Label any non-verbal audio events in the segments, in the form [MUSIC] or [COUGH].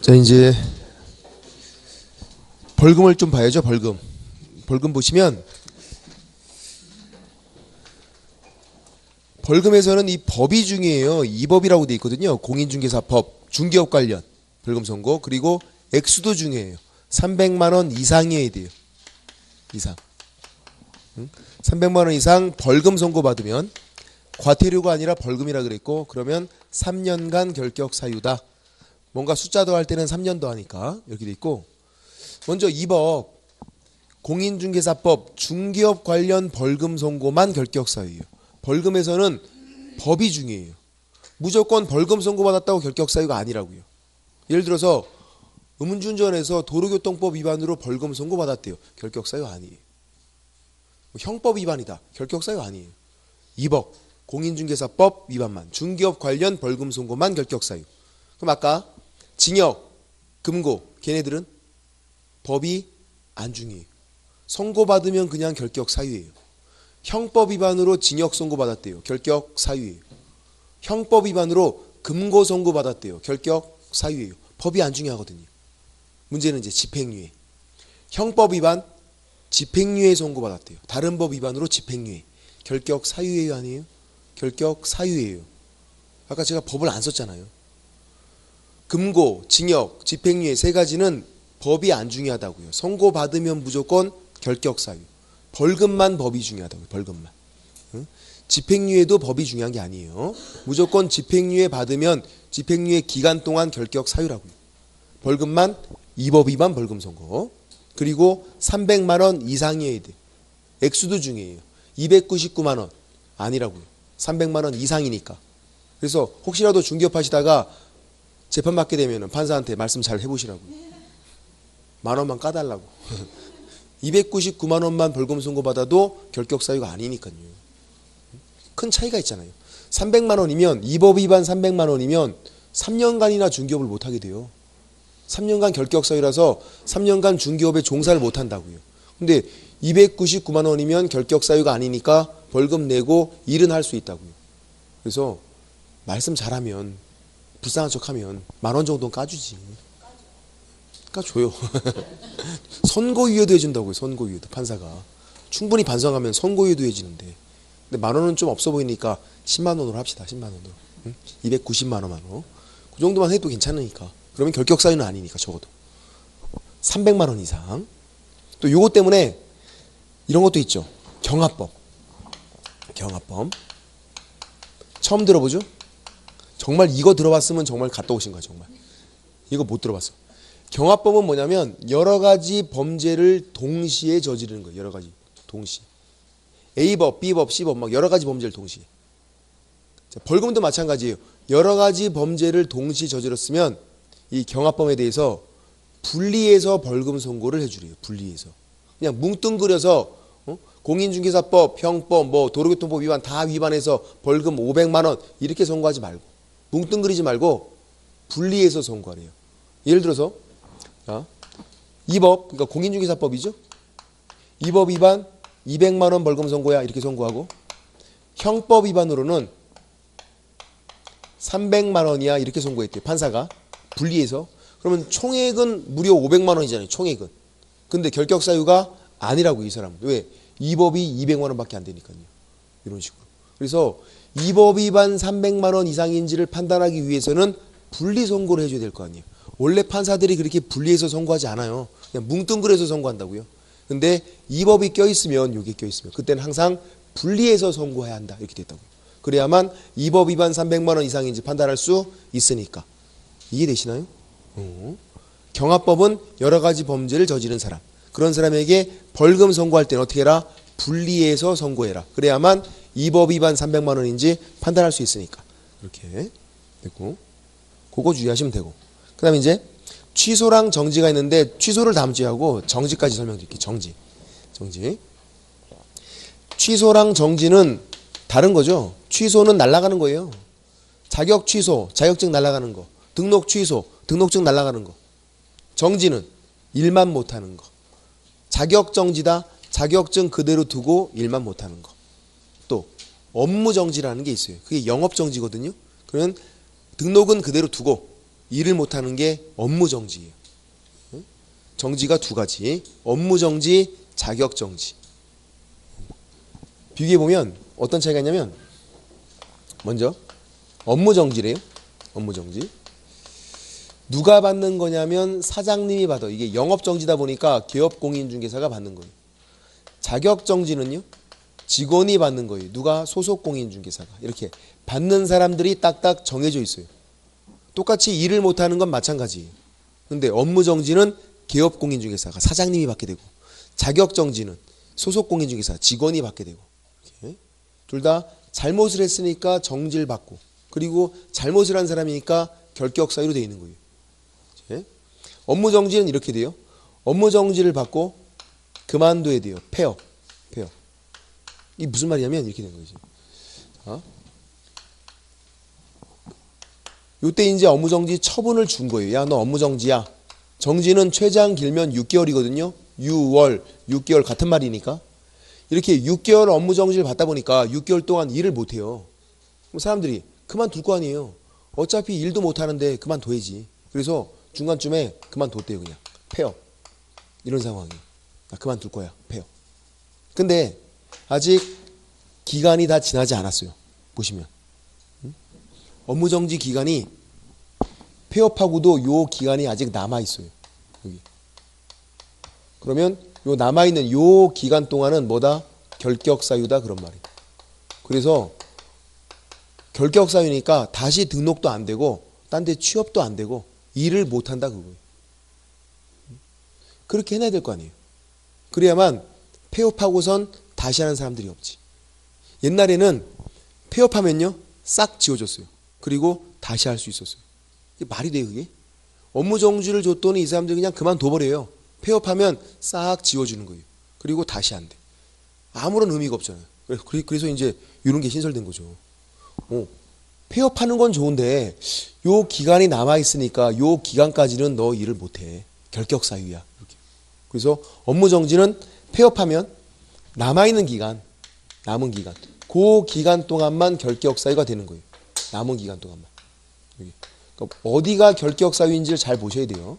자 이제 벌금을 좀 봐야죠 벌금. 벌금 보시면 벌금에서는 이 법이 중요해요. 이 법이라고 돼 있거든요. 공인중개사법 중개업 관련 벌금 선고 그리고 액수도 중요해요. 300만 원 이상이어야 돼요. 이상. 응? 300만 원 이상 벌금 선고 받으면 과태료가 아니라 벌금이라 그랬고 그러면 3년간 결격 사유다 뭔가 숫자 더할 때는 3년 더하니까 이렇게 돼 있고 먼저 2법 공인중개사법 중개업 관련 벌금 선고만 결격 사유예요. 벌금에서는 법이 중요해요. 무조건 벌금 선고 받았다고 결격 사유가 아니라고요. 예를 들어서 음주운전에서 도로교통법 위반으로 벌금 선고 받았대요. 결격 사유 아니에요. 뭐 형법 위반이다. 결격 사유 아니에요. 2법 공인중개사법 위반만 중개업 관련 벌금 선고만 결격 사유. 그럼 아까 징역, 금고 걔네들은 법이 안 중요해요. 선고받으면 그냥 결격 사유예요. 형법 위반으로 징역 선고받았대요. 결격 사유예요. 형법 위반으로 금고 선고받았대요. 결격 사유예요. 법이 안 중요하거든요. 문제는 이제 집행유예. 형법 위반 집행유예 선고받았대요. 다른 법 위반으로 집행유예. 결격 사유예요 아니에요? 결격 사유예요. 아까 제가 법을 안 썼잖아요. 금고, 징역, 집행유예 세 가지는 법이 안 중요하다고요. 선고 받으면 무조건 결격 사유. 벌금만 법이 중요하다고요. 벌금만. 응? 집행유예도 법이 중요한 게 아니에요. 무조건 집행유예 받으면 집행유예 기간 동안 결격 사유라고요. 벌금만 이법 위반 벌금 선고. 그리고 300만 원 이상이어야 돼. 액수도 중요해요. 299만 원 아니라고요. 300만 원 이상이니까. 그래서 혹시라도 중개업 하시다가 재판 받게 되면 판사한테 말씀 잘 해보시라고요. 만 원만 까달라고. [LAUGHS] 299만 원만 벌금 선고 받아도 결격 사유가 아니니까요. 큰 차이가 있잖아요. 300만 원이면 이법 위반 300만 원이면 3년간이나 중개업을 못 하게 돼요. 3년간 결격 사유라서 3년간 중개업에 종사를 못 한다고요. 근데 299만 원이면 결격 사유가 아니니까 벌금 내고 일은 할 수 있다고요. 그래서 말씀 잘하면 불쌍한 척하면 만 원 정도는 까주지. 까줘요. [LAUGHS] 선고유예도 해준다고요. 선고유예도 판사가 충분히 반성하면 선고유예도 해지는데 근데 만 원은 좀 없어 보이니까 10만 원으로 합시다. 10만 원으로. 응? 290만 원으로. 그 정도만 해도 괜찮으니까. 그러면 결격 사유는 아니니까 적어도 300만 원 이상. 또 요거 때문에 이런 것도 있죠. 경합법. 경합법. 처음 들어보죠? 정말 이거 들어봤으면 정말 갔다 오신 거야, 정말. 이거 못 들어봤어. 경합법은 뭐냐면 여러 가지 범죄를 동시에 저지르는 거예요. 여러 가지 동시에. A법, B법, C법 막 여러 가지 범죄를 동시에. 자, 벌금도 마찬가지예요. 여러 가지 범죄를 동시에 저질렀으면 이 경합범에 대해서 분리해서 벌금 선고를 해주래요. 분리해서. 그냥 뭉뚱그려서 어? 공인중개사법, 형법, 뭐 도로교통법 위반 다 위반해서 벌금 500만 원 이렇게 선고하지 말고 뭉뚱그리지 말고 분리해서 선고하래요. 예를 들어서 자, 이 법 그러니까 공인중개사법이죠. 이 법 위반 200만 원 벌금 선고야 이렇게 선고하고 형법 위반으로는 300만 원이야 이렇게 선고했대요. 판사가 분리해서 그러면 총액은 무려 500만 원이잖아요. 총액은. 근데 결격 사유가 아니라고 이 사람은. 왜? 이 법이 200만 원밖에 안 되니까요. 이런 식으로. 그래서 이 법 위반 300만 원 이상인지를 판단하기 위해서는 분리 선고를 해줘야 될 거 아니에요. 원래 판사들이 그렇게 분리해서 선고하지 않아요. 그냥 뭉뚱그려서 선고한다고요. 근데 이 법이 껴있으면 여기 껴있으면 그때는 항상 분리해서 선고해야 한다. 이렇게 됐다고요. 그래야만 이 법 위반 300만 원 이상인지 판단할 수 있으니까. 이해되시나요? 어. 경합법은 여러 가지 범죄를 저지른 사람. 그런 사람에게 벌금 선고할 때는 어떻게 해라? 분리해서 선고해라. 그래야만 이 법 위반 300만 원인지 판단할 수 있으니까. 이렇게 됐고. 그거 주의하시면 되고. 그 다음에 이제 취소랑 정지가 있는데 취소를 다음 주에 하고 정지까지 설명드릴게요. 정지. 정지. 취소랑 정지는 다른 거죠. 취소는 날아가는 거예요. 자격 취소, 자격증 날아가는 거. 등록 취소, 등록증 날아가는 거. 정지는 일만 못하는 거. 자격 정지다. 자격증 그대로 두고 일만 못하는 거. 또 업무 정지라는 게 있어요. 그게 영업 정지거든요. 그러면 등록은 그대로 두고 일을 못하는 게 업무 정지예요. 응? 정지가 두 가지. 업무 정지, 자격 정지. 비교해 보면 어떤 차이가 있냐면 먼저 업무 정지래요. 업무 정지. 누가 받는 거냐면 사장님이 받아. 이게 영업 정지다 보니까 기업 공인 중개사가 받는 거예요. 자격 정지는요. 직원이 받는 거예요. 누가 소속 공인중개사가 이렇게 받는 사람들이 딱딱 정해져 있어요. 똑같이 일을 못 하는 건 마찬가지예요. 근데 업무 정지는 기업 공인중개사가 사장님이 받게 되고 자격 정지는 소속 공인중개사 직원이 받게 되고 둘 다 잘못을 했으니까 정지를 받고 그리고 잘못을 한 사람이니까 결격 사유로 되어 있는 거예요. 예? 업무 정지는 이렇게 돼요. 업무 정지를 받고 그만둬야 돼요. 폐업. 폐업. 이 무슨 말이냐면 이렇게 된 거지. 자. 요때 이제 업무 정지 처분을 준 거예요. 야, 너 업무 정지야. 정지는 최장 길면 6개월이거든요. 6월, 6개월 같은 말이니까. 이렇게 6개월 업무 정지를 받다 보니까 6개월 동안 일을 못 해요. 그럼 사람들이 그만둘 거 아니에요. 어차피 일도 못 하는데 그만둬야지. 그래서 중간쯤에 그만뒀대요, 그냥. 폐업. 이런 상황이에요. 나 그만둘 거야. 폐업. 근데 아직 기간이 다 지나지 않았어요. 보시면. 응? 업무 정지 기간이 폐업하고도 요 기간이 아직 남아 있어요. 여기. 그러면 요 남아 있는 요 기간 동안은 뭐다? 결격 사유다 그런 말이에요. 그래서 결격 사유니까 다시 등록도 안 되고 딴 데 취업도 안 되고 일을 못 한다 그거예요. 그렇게 해놔야 될 거 아니에요. 그래야만 폐업하고선 다시 하는 사람들이 없지. 옛날에는 폐업하면요 싹 지워졌어요. 그리고 다시 할 수 있었어요. 말이 돼요 그게? 업무 정지를 줬더니 이 사람들 그냥 그만둬버려요. 폐업하면 싹 지워주는 거예요. 그리고 다시 안 돼. 아무런 의미가 없잖아요. 그래서- 이제 이런 게 신설된 거죠. 어, 폐업하는 건 좋은데 요 기간이 남아 있으니까 요 기간까지는 너 일을 못 해. 결격 사유야. 그래서 업무 정지는 폐업하면 남아 있는 기간, 남은 기간, 그 기간 동안만 결격 사유가 되는 거예요. 남은 기간 동안만. 여기. 그러니까 어디가 결격 사유인지를 잘 보셔야 돼요.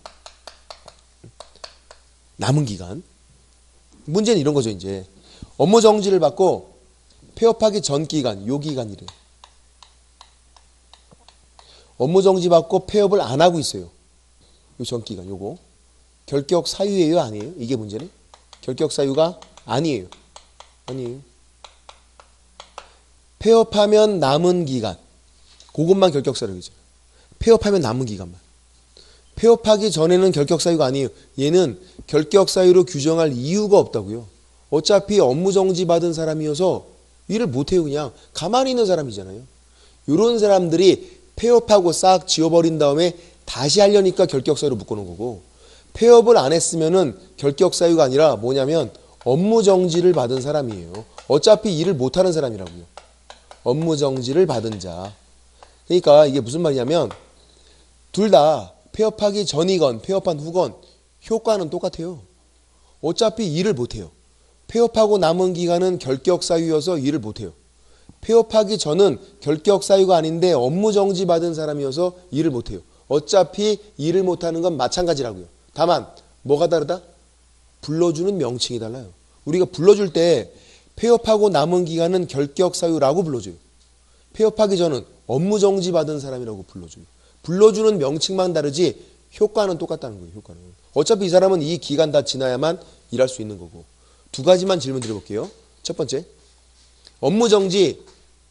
남은 기간. 문제는 이런 거죠, 이제. 업무 정지를 받고 폐업하기 전 기간, 요 기간이래요. 업무 정지 받고 폐업을 안 하고 있어요. 요 전 기간, 요거. 결격 사유예요, 아니에요? 이게 문제네. 결격 사유가 아니에요. 아니에요. 폐업하면 남은 기간. 그것만 결격 사유죠. 폐업하면 남은 기간만. 폐업하기 전에는 결격 사유가 아니에요. 얘는 결격 사유로 규정할 이유가 없다고요. 어차피 업무 정지 받은 사람이어서 일을 못 해요, 그냥. 가만히 있는 사람이잖아요. 이런 사람들이 폐업하고 싹 지워버린 다음에 다시 하려니까 결격 사유로 묶어놓은 거고 폐업을 안 했으면은 결격 사유가 아니라 뭐냐면 업무 정지를 받은 사람이에요. 어차피 일을 못 하는 사람이라고요. 업무 정지를 받은 자. 그러니까 이게 무슨 말이냐면 둘 다 폐업하기 전이건 폐업한 후건 효과는 똑같아요. 어차피 일을 못 해요. 폐업하고 남은 기간은 결격 사유여서 일을 못 해요. 폐업하기 전은 결격 사유가 아닌데 업무 정지 받은 사람이어서 일을 못 해요. 어차피 일을 못 하는 건 마찬가지라고요. 다만 뭐가 다르다? 불러주는 명칭이 달라요. 우리가 불러줄 때 폐업하고 남은 기간은 결격 사유라고 불러줘요. 폐업하기 전은 업무 정지 받은 사람이라고 불러줘요. 불러주는 명칭만 다르지 효과는 똑같다는 거예요. 효과는. 어차피 이 사람은 이 기간 다 지나야만 일할 수 있는 거고. 두 가지만 질문 드려볼게요. 첫 번째, 업무 정지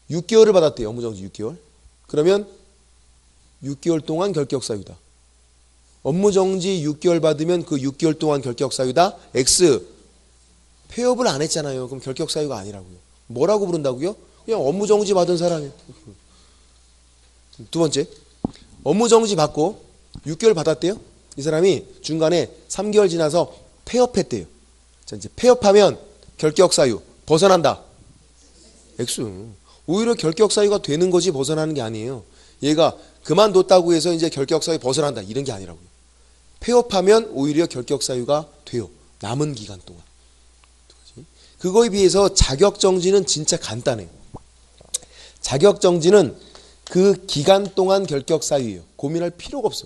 6개월을 받았대요. 업무 정지 6개월. 그러면 6개월 동안 결격 사유다. 업무 정지 6개월 받으면 그 6개월 동안 결격 사유다. X 폐업을 안 했잖아요. 그럼 결격 사유가 아니라고요. 뭐라고 부른다고요? 그냥 업무 정지 받은 사람이에요. 두 번째, 업무 정지 받고 6개월 받았대요. 이 사람이 중간에 3개월 지나서 폐업했대요. 자, 이제 폐업하면 결격 사유 벗어난다. X. 오히려 결격 사유가 되는 거지 벗어나는 게 아니에요. 얘가 그만뒀다고 해서 이제 결격 사유 벗어난다 이런 게 아니라고요. 폐업하면 오히려 결격 사유가 돼요. 남은 기간 동안. 그거에 비해서 자격 정지는 진짜 간단해요. 자격 정지는 그 기간 동안 결격 사유예요. 고민할 필요가 없어.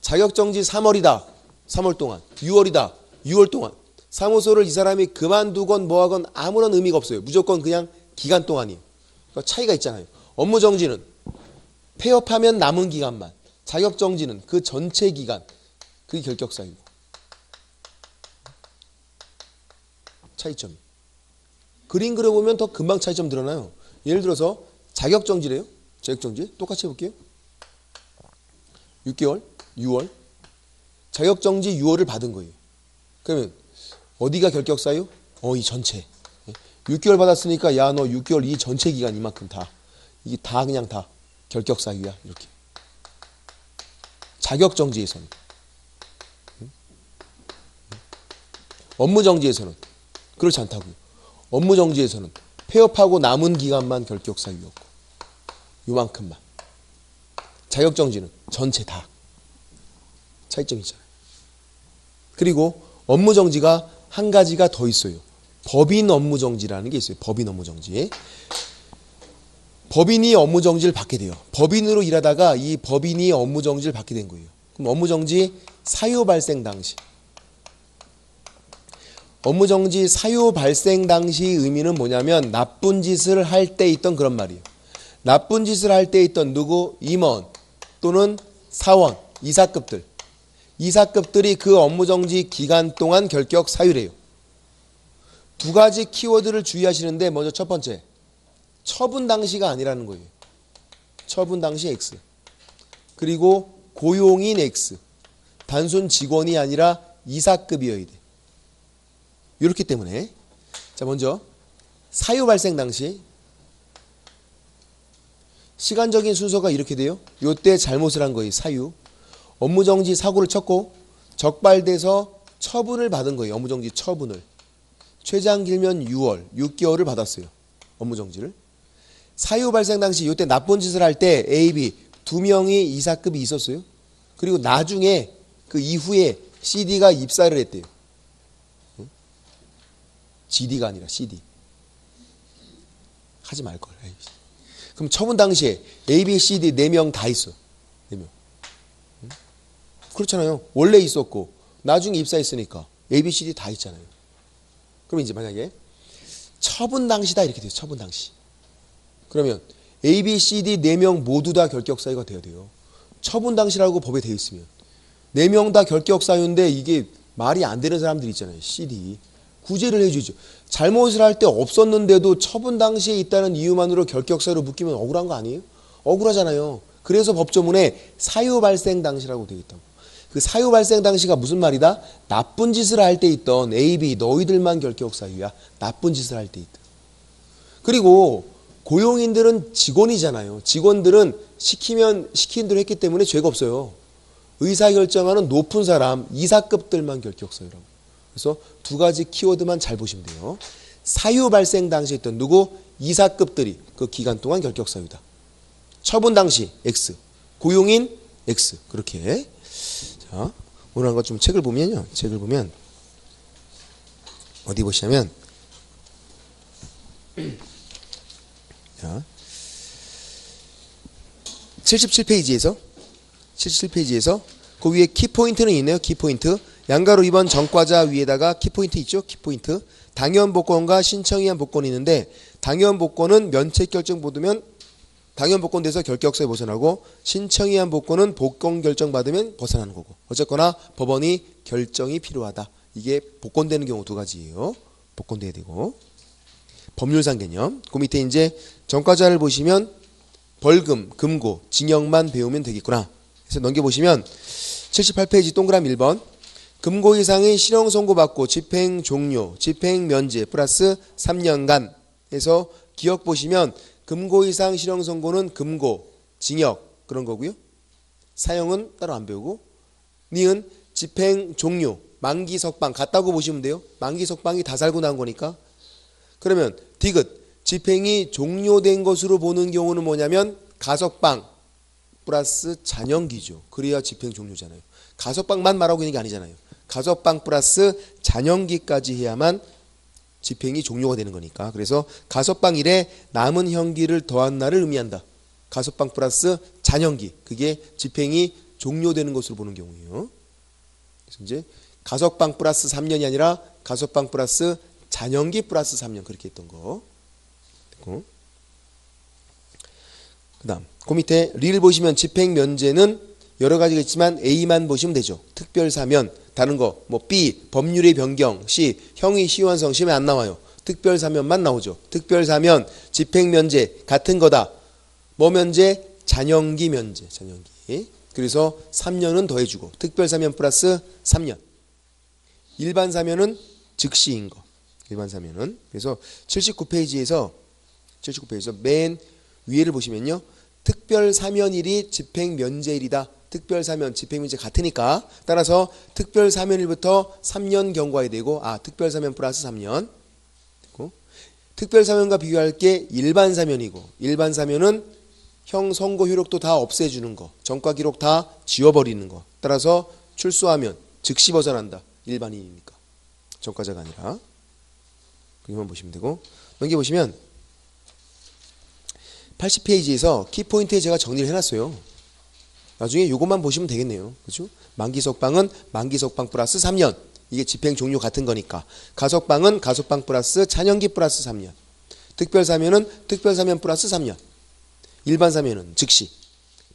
자격 정지 3월이다. 3월 동안. 6월이다. 6월 동안. 사무소를 이 사람이 그만두건 뭐하건 아무런 의미가 없어요. 무조건 그냥 기간 동안이에요. 그러니까 차이가 있잖아요. 업무 정지는 폐업하면 남은 기간만. 자격 정지는 그 전체 기간. 그게 결격 사유고. 차이점이. 그림 그려보면 더 금방 차이점 드러나요. 예를 들어서 자격 정지래요. 자격 정지. 똑같이 해볼게요. 6개월, 6월. 자격 정지 6월을 받은 거예요. 그러면 어디가 결격 사유? 어, 이 전체. 6개월 받았으니까 야 너 6개월 이 전체 기간 이만큼 다 이게 다 그냥 다 결격 사유야 이렇게. 자격 정지에서는 업무 정지에서는 그렇지 않다고요. 업무 정지에서는 폐업하고 남은 기간만 결격 사유였고 요만큼만. 자격 정지는 전체 다 차이점이 있잖아요. 그리고 업무 정지가 한 가지가 더 있어요. 법인 업무 정지라는 게 있어요. 법인 업무 정지. 법인이 업무 정지를 받게 돼요. 법인으로 일하다가 이 법인이 업무 정지를 받게 된 거예요. 그럼 업무 정지 사유 발생 당시. 업무 정지 사유 발생 당시 의미는 뭐냐면 나쁜 짓을 할 때 있던 그런 말이에요. 나쁜 짓을 할 때 있던 누구 임원 또는 사원 이사급들 이사급들이 그 업무 정지 기간 동안 결격 사유래요. 두 가지 키워드를 주의하시는데 먼저 첫 번째 처분 당시가 아니라는 거예요. 처분 당시 X 그리고 고용인 X 단순 직원이 아니라 이사급이어야 돼. 이렇기 때문에 자 먼저 사유 발생 당시 시간적인 순서가 이렇게 돼요. 요때 잘못을 한 거예요. 사유. 업무정지 사고를 쳤고 적발돼서 처분을 받은 거예요. 업무정지 처분을. 최장 길면 6월, 6개월을 받았어요. 업무정지를. 사유 발생 당시 요때 나쁜 짓을 할 때 A, B 두 명이 이사급이 있었어요. 그리고 나중에 그 이후에 CD가 입사를 했대요. 응? GD가 아니라 CD. 하지 말걸. 그럼 처분 당시에 A, B, C, D 네 명 다 있어. 네 명. 응? 그렇잖아요. 원래 있었고 나중에 입사했으니까 A, B, C, D 다 있잖아요. 그럼 이제 만약에 처분 당시다 이렇게 돼요. 처분 당시. 그러면 A, B, C, D 네 명 모두 다 결격 사유가 돼야 돼요. 처분 당시라고 법에 되어 있으면 네 명 다 결격 사유인데 이게 말이 안 되는 사람들 있잖아요. CD 구제를 해주죠. 잘못을 할 때 없었는데도 처분 당시에 있다는 이유만으로 결격 사유로 묶이면 억울한 거 아니에요? 억울하잖아요. 그래서 법조문에 사유 발생 당시라고 되어 있다고. 그 사유 발생 당시가 무슨 말이다? 나쁜 짓을 할 때 있던 A, B 너희들만 결격 사유야. 나쁜 짓을 할 때 있다. 그리고 고용인들은 직원이잖아요. 직원들은 시키면 시킨 대로 했기 때문에 죄가 없어요. 의사 결정하는 높은 사람 이사급들만 결격 사유라고. 그래서 두 가지 키워드만 잘 보시면 돼요. 사유 발생 당시에 있던 누구 이사급들이 그 기간 동안 결격 사유다. 처분 당시 X, 고용인 X 그렇게. 자 오늘 한 것 좀 책을 보면요. 책을 보면 어디 보시냐면 [CLEARS THROAT] 자 77페이지에서 77페이지에서 그 위에 키포인트는 있네요. 키포인트. 양가로 2번 전과자 위에다가 키포인트 있죠? 키포인트. 당연 복권과 신청의한 복권이 있는데 당연 복권은 면책 결정 보두면 당연 복권 돼서 결격서에 벗어나고 신청의한 복권은 복권 결정 받으면 벗어나는 거고 어쨌거나 법원이 결정이 필요하다. 이게 복권되는 경우 두 가지예요. 복권돼야 되고 법률상 개념. 그 밑에 이제 전과자를 보시면 벌금, 금고, 징역만 배우면 되겠구나. 그래서 넘겨보시면 78페이지 동그라미 1번 금고 이상의 실형 선고받고 집행 종료, 집행 면제 플러스 3년간 해서 기억 보시면 금고 이상 실형 선고는 금고, 징역 그런 거고요. 사형은 따로 안 배우고 니은 집행 종료, 만기 석방 같다고 보시면 돼요. 만기 석방이 다 살고 난 거니까. 그러면 디귿 집행이 종료된 것으로 보는 경우는 뭐냐면 가석방 플러스 잔영기죠. 그래야 집행 종료잖아요. 가석방만 말하고 있는 게 아니잖아요. 가석방 플러스 잔영기까지 해야만 집행이 종료가 되는 거니까. 그래서 가석방 일에 남은 형기를 더한 날을 의미한다. 가석방 플러스 잔연기 그게 집행이 종료되는 것으로 보는 경우예요. 그래서 이제 가석방 플러스 3년이 아니라 가석방 플러스 잔연기 플러스 3년 그렇게 했던 거. 됐고. 그다음 그 밑에 리를 보시면 집행 면제는 여러 가지가 있지만 A만 보시면 되죠. 특별 사면 다른 거 뭐 B 법률의 변경 C 형의 시효완성 시험에 안 나와요. 특별 사면만 나오죠. 특별 사면 집행 면제 같은 거다. 뭐 면제? 잔영기 면제. 잔영기. 그래서 3년은 더해주고 특별 사면 플러스 3년. 일반 사면은 즉시인 거. 일반 사면은 그래서 79페이지에서 79페이지에서 맨 위에를 보시면요. 특별 사면일이 집행 면제일이다. 특별 사면 집행 면제 같으니까 따라서 특별 사면일부터 3년 경과해야 되고 아 특별 사면 플러스 3년. 됐고 특별 사면과 비교할 게 일반 사면이고 일반 사면은 형 선고 효력도 다 없애주는 거 전과 기록 다 지워버리는 거. 따라서 출소하면 즉시 벗어난다. 일반인이니까. 전과자가 아니라. 그것만 보시면 되고 넘겨 보시면 80페이지에서 키포인트에 제가 정리를 해놨어요. 나중에 이것만 보시면 되겠네요. 그렇죠? 만기석방은 만기석방 플러스 3년. 이게 집행 종료 같은 거니까. 가석방은 가석방 플러스 잔연기 플러스 3년. 특별 사면은 특별 사면 플러스 3년. 일반 사면은 즉시.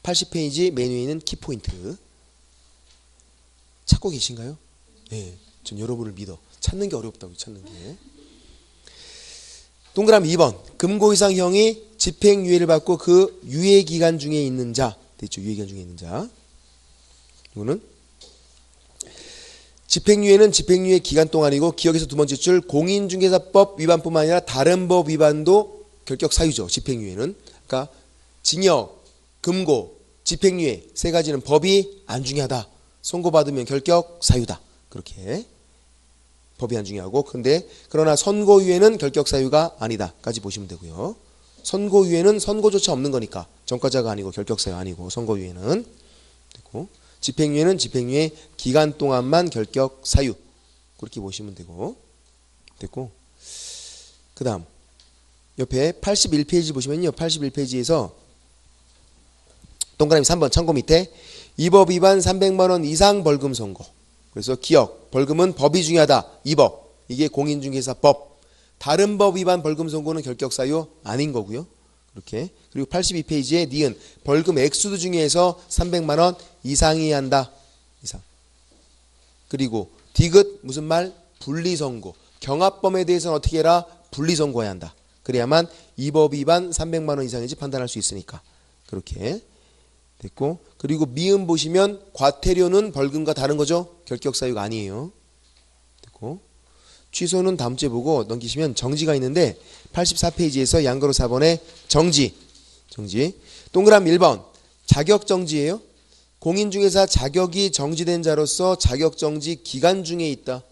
80페이지 맨 위에 있는 키포인트. 찾고 계신가요? 네. 전 여러분을 믿어. 찾는 게 어렵다고 찾는 게. 동그라미 2번. 금고 이상 형이 집행유예를 받고 그 유예 기간 중에 있는 자. 됐죠? 유예 기간 중에 있는 자. 이거는 집행유예는 집행유예 기간 동안이고 기억에서 두 번째 줄 공인중개사법 위반뿐만 아니라 다른 법 위반도 결격 사유죠. 집행유예는. 그러니까 징역, 금고, 집행유예 세 가지는 법이 안 중요하다. 선고받으면 결격 사유다. 그렇게 법이 안 중요하고 근데 그러나 선고유예는 결격 사유가 아니다까지 보시면 되고요. 선고유예는 선고조차 없는 거니까 전과자가 아니고 결격 사유 아니고 선고유예는 됐고 집행유예는 집행유예 기간 동안만 결격 사유 그렇게 보시면 되고 됐고 그 다음 옆에 81페이지 보시면요. 81페이지에서 동그라미 3번 참고 밑에 이 법 위반 300만 원 이상 벌금 선고. 그래서 기억 벌금은 법이 중요하다. 2법 이게 공인중개사법. 다른 법 위반 벌금 선고는 결격 사유 아닌 거고요. 그렇게 그리고 82페이지에 니은 벌금 액수도 중요해서 300만 원 이상이 한다. 이상. 그리고 디귿 무슨 말 분리 선고. 경합범에 대해서는 어떻게 해라 분리 선고해야 한다. 그래야만 이 법 위반 300만 원 이상인지 판단할 수 있으니까 그렇게 됐고 그리고 미음 보시면 과태료는 벌금과 다른 거죠 결격 사유가 아니에요 취소는 다음 주에 보고 넘기시면 정지가 있는데 84페이지에서 양가로 4번에 정지. 정지. 동그라미 1번. 자격 정지예요? 공인중개사 자격이 정지된 자로서 자격 정지 기간 중에 있다.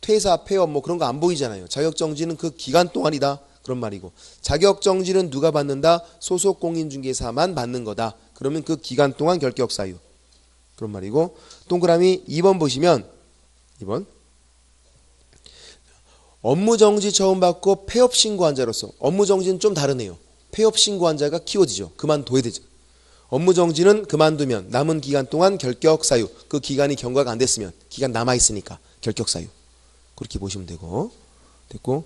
퇴사 폐업 뭐 그런 거 안 보이잖아요. 자격 정지는 그 기간 동안이다. 그런 말이고. 자격 정지는 누가 받는다? 소속 공인중개사만 받는 거다. 그러면 그 기간 동안 결격 사유. 그런 말이고. 동그라미 2번 보시면 2번 업무 정지 처음 받고 폐업 신고한 자로서 업무 정지는 좀 다르네요. 폐업 신고한 자가 키워드죠. 그만둬야 되죠. 업무 정지는 그만두면 남은 기간 동안 결격 사유. 그 기간이 경과가 안 됐으면 기간 남아 있으니까 결격 사유. 그렇게 보시면 되고 됐고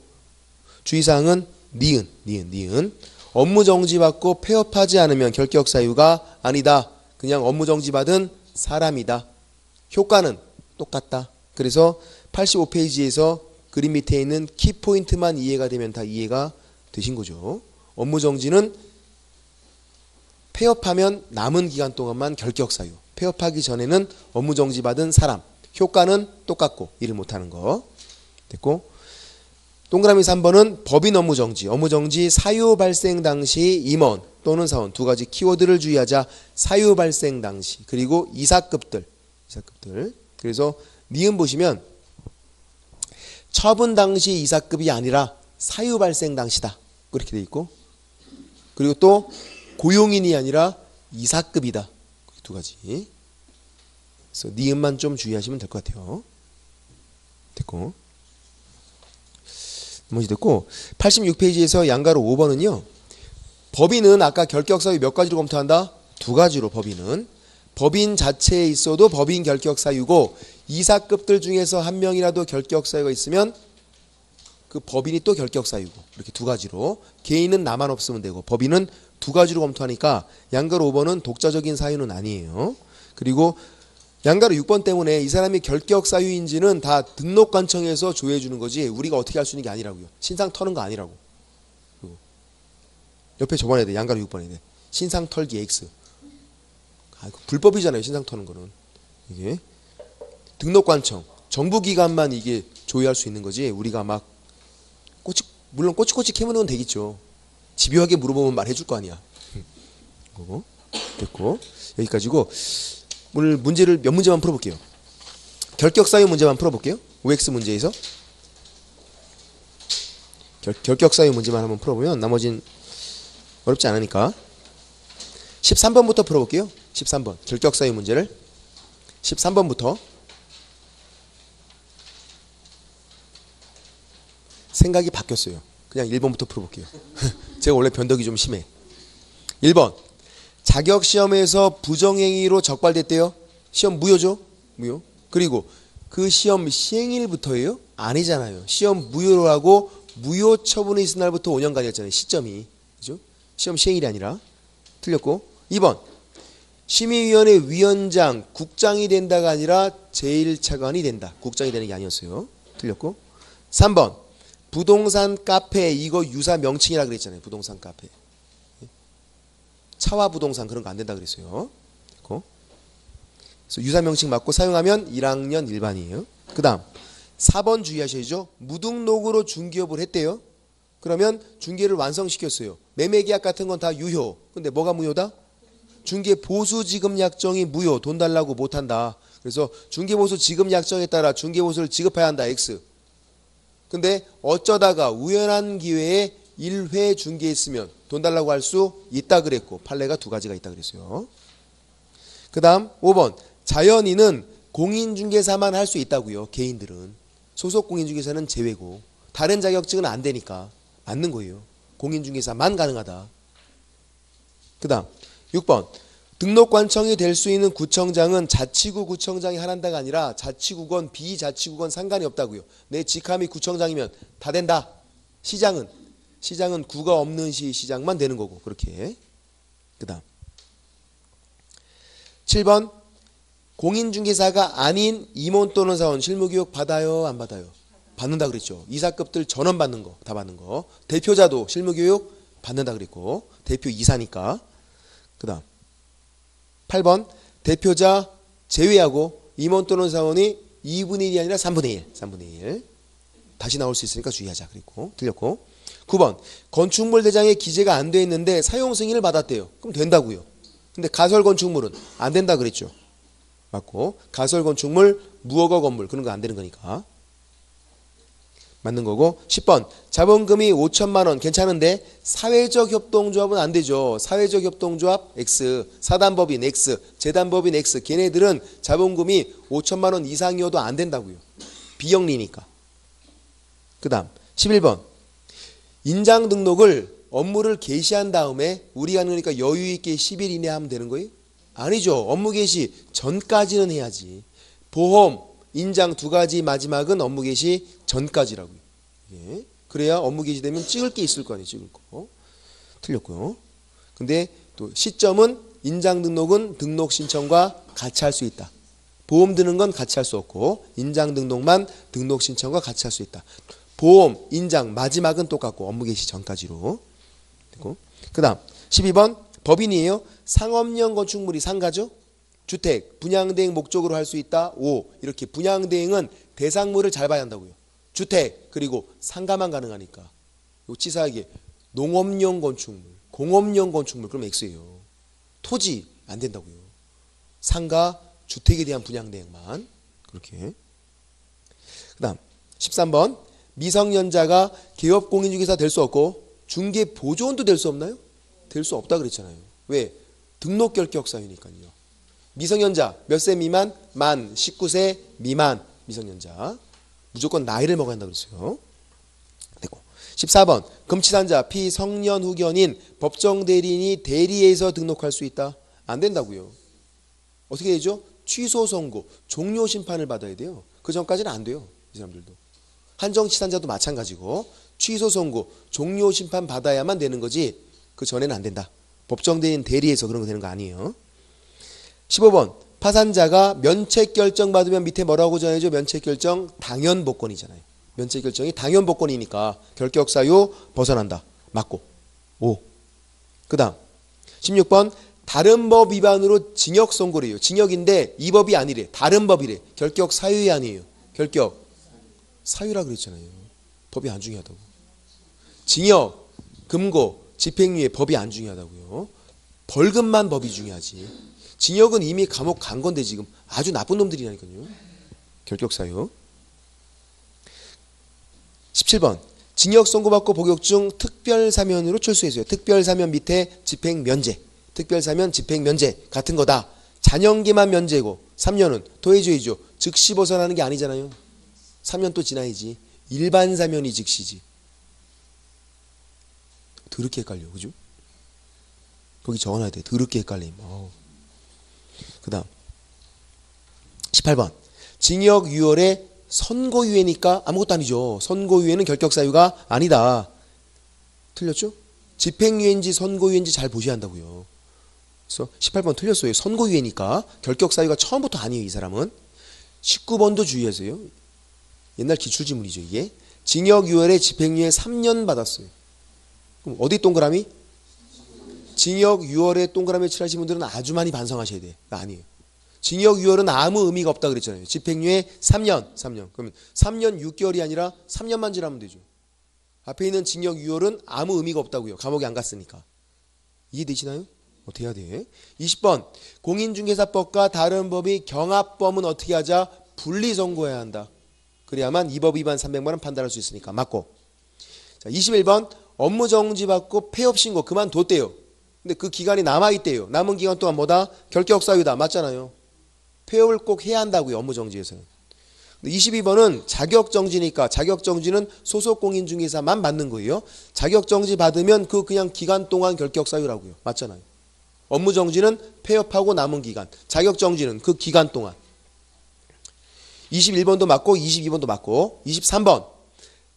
주의사항은 니은, 니은, 니은. 업무 정지 받고 폐업하지 않으면 결격 사유가 아니다. 그냥 업무 정지 받은 사람이다. 효과는 똑같다. 그래서 85페이지에서 그림 밑에 있는 키포인트만 이해가 되면 다 이해가 되신 거죠. 업무 정지는 폐업하면 남은 기간 동안만 결격 사유. 폐업하기 전에는 업무 정지 받은 사람. 효과는 똑같고 일을 못하는 거. 됐고 동그라미 3번은 법인 업무 정지, 업무 정지 사유 발생 당시 임원 또는 사원 두 가지 키워드를 주의하자. 사유 발생 당시 그리고 이사급들, 이사급들. 그래서 니은 보시면 처분 당시 이사급이 아니라 사유 발생 당시다. 그렇게 돼 있고 그리고 또 고용인이 아니라 이사급이다. 두 가지. 그래서 니은만 좀 주의하시면 될 것 같아요. 됐고. 나머지 됐고 86페이지에서 양가로 5번은요. 법인은 아까 결격 사유 몇 가지로 검토한다? 두 가지로 법인은 법인 자체에 있어도 법인 결격 사유고 이사급들 중에서 한 명이라도 결격 사유가 있으면 그 법인이 또 결격 사유고 이렇게 두 가지로 개인은 나만 없으면 되고 법인은 두 가지로 검토하니까 양가로 5번은 독자적인 사유는 아니에요. 그리고 양가로 6번 때문에 이 사람이 결격 사유인지는 다 등록관청에서 조회해 주는 거지 우리가 어떻게 할 수 있는 게 아니라고요. 신상 터는 거 아니라고. 옆에 적어놔야 돼. 양가로 6번에 돼. 신상 털기 X. 아, 불법이잖아요. 신상 터는 거는. 이게 등록관청 정부 기관만 이게 조회할 수 있는 거지 우리가 막 꼬치 물론 꼬치꼬치 건 되겠죠. 집요하게 물어보면 말해줄 거 아니야. 그거 [LAUGHS] 됐고 여기까지고 오늘 문제를 몇 문제만 풀어볼게요. 결격 사유 문제만 풀어볼게요. OX 문제에서 결, 결격 사유 문제만 한번 풀어보면 나머진 어렵지 않으니까 13번부터 풀어볼게요. 13번 결격 사유 문제를 13번부터 생각이 바뀌었어요. 그냥 1번부터 풀어볼게요. [LAUGHS] 제가 원래 변덕이 좀 심해. 1번. 자격 시험에서 부정행위로 적발됐대요. 시험 무효죠? 무효. 그리고 그 시험 시행일부터예요? 아니잖아요. 시험 무효로 하고 무효 처분이 있은 날부터 5년간이었잖아요. 시점이. 그죠? 시험 시행일이 아니라. 틀렸고. 2번. 심의위원회 위원장, 국장이 된다가 아니라 제1차관이 된다. 국장이 되는 게 아니었어요. 틀렸고. 3번. 부동산 카페 이거 유사 명칭이라 그랬잖아요. 부동산 카페. 차와 부동산 그런 거 안 된다 그랬어요. 됐고. 그래서 유사 명칭 맞고 사용하면 1학년 일반이에요. 그다음 4번 주의하셔야죠. 무등록으로 중개업을 했대요. 그러면 중개를 완성시켰어요. 매매 계약 같은 건 다 유효. 근데 뭐가 무효다? 중개 보수 지급 약정이 무효. 돈 달라고 못 한다. 그래서 중개 보수 지급 약정에 따라 중개 보수를 지급해야 한다. X. 근데 어쩌다가 우연한 기회에 1회 중개했으면 돈 달라고 할 수 있다 그랬고 판례가 두 가지가 있다 그랬어요. 그 다음 5번 자연인은 공인중개사만 할 수 있다고요. 개인들은 소속 공인중개사는 제외고 다른 자격증은 안 되니까 맞는 거예요. 공인중개사만 가능하다. 그 다음 6번 등록관청이 될 수 있는 구청장은 자치구 구청장이 하란다가 아니라 자치구건 비자치구건 상관이 없다고요. 내 직함이 구청장이면 다 된다. 시장은 시장은 구가 없는 시 시장만 되는 거고 그렇게. 그 다음 7번 공인중개사가 아닌 임원 또는 사원 실무교육 받아요 안 받아요? 받는다 그랬죠. 이사급들 전원 받는 거 다 받는 거. 대표자도 실무교육 받는다 그랬고 대표 이사니까. 그 다음 8번 대표자 제외하고 임원 또는 사원이 2분의 1이 아니라 3분의 1. 3분의 1. 다시 나올 수 있으니까 주의하자. 그리고 틀렸고. 9번 건축물 대장에 기재가 안 돼 있는데 사용 승인을 받았대요. 그럼 된다고요. 근데 가설 건축물은 안 된다 그랬죠. 맞고 가설 건축물 무허가 건물 그런 거 안 되는 거니까. 맞는 거고 10번 자본금이 5천만 원 괜찮은데 사회적 협동조합은 안 되죠. 사회적 협동조합 X, 사단법인 X, 재단법인 X 걔네들은 자본금이 5천만 원 이상이어도 안 된다고요. 비영리니까. 그 다음 11번 인장 등록을 업무를 개시한 다음에 우리가 그러니까 여유 있게 10일 이내 하면 되는 거예요? 아니죠. 업무 개시 전까지는 해야지. 보험 인장 두 가지 마지막은 업무 개시 전까지라고요. 예. 그래야 업무 개시 되면 찍을 게 있을 거 아니에요. 찍을 거. 틀렸고요. 근데 또 시점은 인장 등록은 등록 신청과 같이 할 수 있다. 보험 드는 건 같이 할 수 없고 인장 등록만 등록 신청과 같이 할 수 있다. 보험, 인장 마지막은 똑같고 업무 개시 전까지로. 되고. 그다음 12번 법인이에요. 상업용 건축물이 상가죠. 주택, 분양대행 목적으로 할 수 있다. 5. 이렇게 분양대행은 대상물을 잘 봐야 한다고요. 주택, 그리고 상가만 가능하니까. 요 치사하게 농업용 건축물, 공업용 건축물 그럼 X예요. 토지 안 된다고요. 상가, 주택에 대한 분양대행만 그렇게. 그다음 13번 미성년자가 개업 공인중개사 될 수 없고 중개 보조원도 될 수 없나요? 될 수 없다 그랬잖아요. 왜? 등록 결격 사유니까요. 미성년자 몇 세 미만? 만 19세 미만 미성년자 무조건 나이를 먹어야 한다 그랬어요. 되고 14번 금치산자 피성년 후견인 법정 대리인이 대리해서 등록할 수 있다. 안 된다고요. 어떻게 되죠? 취소 선고, 종료 심판을 받아야 돼요. 그 전까지는 안 돼요. 이 사람들도. 한정치산자도 마찬가지고 취소 선고, 종료 심판 받아야만 되는 거지. 그 전에는 안 된다. 법정 대리인 대리해서 그런 거 되는 거 아니에요. 15번 파산자가 면책 결정 받으면 밑에 뭐라고 정해져? 면책 결정 당연 복권이잖아요. 면책 결정이 당연 복권이니까 결격 사유 벗어난다. 맞고. 5. 그다음 16번 다른 법 위반으로 징역 선고래요. 징역인데 이 법이 아니래. 다른 법이래. 결격 사유이 아니에요. 결격 사유라 그랬잖아요. 법이 안 중요하다고. 징역, 금고, 집행유예 법이 안 중요하다고요. 벌금만 법이 중요하지. 징역은 이미 감옥 간 건데 지금 아주 나쁜 놈들이라니까요. 결격 사유. 17번 징역 선고받고 복역 중 특별 사면으로 출소했어요. 특별 사면 밑에 집행 면제, 특별 사면 집행 면제 같은 거다. 잔영기만 면제고 3년은 도해주의죠. 즉시 벗어나는 게 아니잖아요. 3년 또 지나야지. 일반 사면이 즉시지. 더럽게 헷갈려, 그죠? 거기 적어놔야 돼. 더럽게 헷갈림. 어우. 그 다음 18번 징역 6월에 선고유예니까 아무것도 아니죠. 선고유예는 결격 사유가 아니다. 틀렸죠? 집행유예인지 선고유예인지 잘 보셔야 한다고요. 그래서 18번 틀렸어요. 선고유예니까 결격 사유가 처음부터 아니에요. 이 사람은 19번도 주의하세요. 옛날 기출지문이죠. 이게 징역 6월에 집행유예 3년 받았어요. 그럼 어디 동그라미? 징역 6월에 동그라미 칠하신 분들은 아주 많이 반성하셔야 돼. 아니에요. 징역 6월은 아무 의미가 없다 그랬잖아요. 집행유예 3년, 3년. 그러면 3년 6개월이 아니라 3년만 지나면 되죠. 앞에 있는 징역 6월은 아무 의미가 없다고요. 감옥에 안 갔으니까. 이해되시나요? 어떻게 해야 돼? 20번 공인중개사법과 다른 법이 경합범은 어떻게 하자? 분리 선고해야 한다. 그래야만 이 법 위반 300만 원 판단할 수 있으니까 맞고. 자, 21번 업무 정지 받고 폐업 신고 그만뒀대요. 근데 그 기간이 남아 있대요. 남은 기간 동안 뭐다? 결격 사유다. 맞잖아요. 폐업을 꼭 해야 한다고요. 업무 정지에서는. 22번은 자격 정지니까 자격 정지는 소속 공인 중개사만 받는 거예요. 자격 정지 받으면 그 그냥 기간 동안 결격 사유라고요. 맞잖아요. 업무 정지는 폐업하고 남은 기간. 자격 정지는 그 기간 동안. 21번도 맞고 22번도 맞고 23번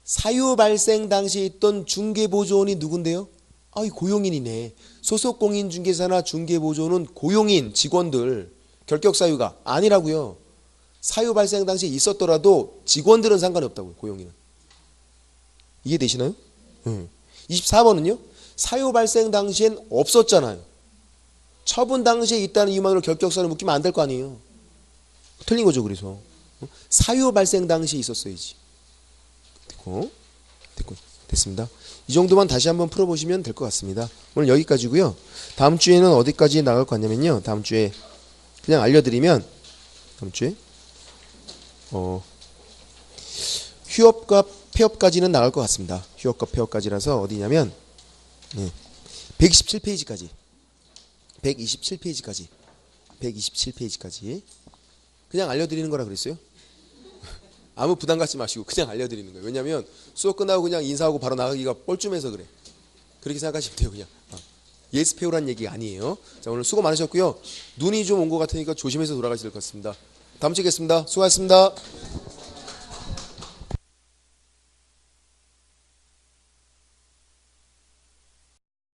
사유 발생 당시 있던 중개보조원이 누군데요? 아이 고용인이네. 소속 공인 중개사나 중개보조는 고용인 직원들 결격 사유가 아니라고요. 사유 발생 당시에 있었더라도 직원들은 상관이 없다고요. 고용인은. 이해되시나요? 응. 24번은요. 사유 발생 당시엔 없었잖아요. 처분 당시에 있다는 이유만으로 결격 사유 묻기면 안 될 거 아니에요. 틀린 거죠. 그래서 사유 발생 당시에 있었어야지. 됐고, 됐고, 됐습니다. 이 정도만 다시 한번 풀어보시면 될 것 같습니다. 오늘 여기까지고요. 다음 주에는 어디까지 나갈 거냐면요. 다음 주에 그냥 알려드리면 다음 주에 어, 휴업과 폐업까지는 나갈 것 같습니다. 휴업과 폐업까지라서 어디냐면 네, 127페이지까지 127페이지까지 127페이지까지 그냥 알려드리는 거라 그랬어요. 아무 부담 갖지 마시고 그냥 알려드리는 거예요. 왜냐하면 수업 끝나고 그냥 인사하고 바로 나가기가 뻘쭘해서 그래. 그렇게 생각하시면 돼요. 그냥 어. 예스페오란 얘기 아니에요. 자 오늘 수고 많으셨고요. 눈이 좀 온 것 같으니까 조심해서 돌아가셔야 될것 같습니다. 다음 주에 뵙겠습니다. 수고하셨습니다.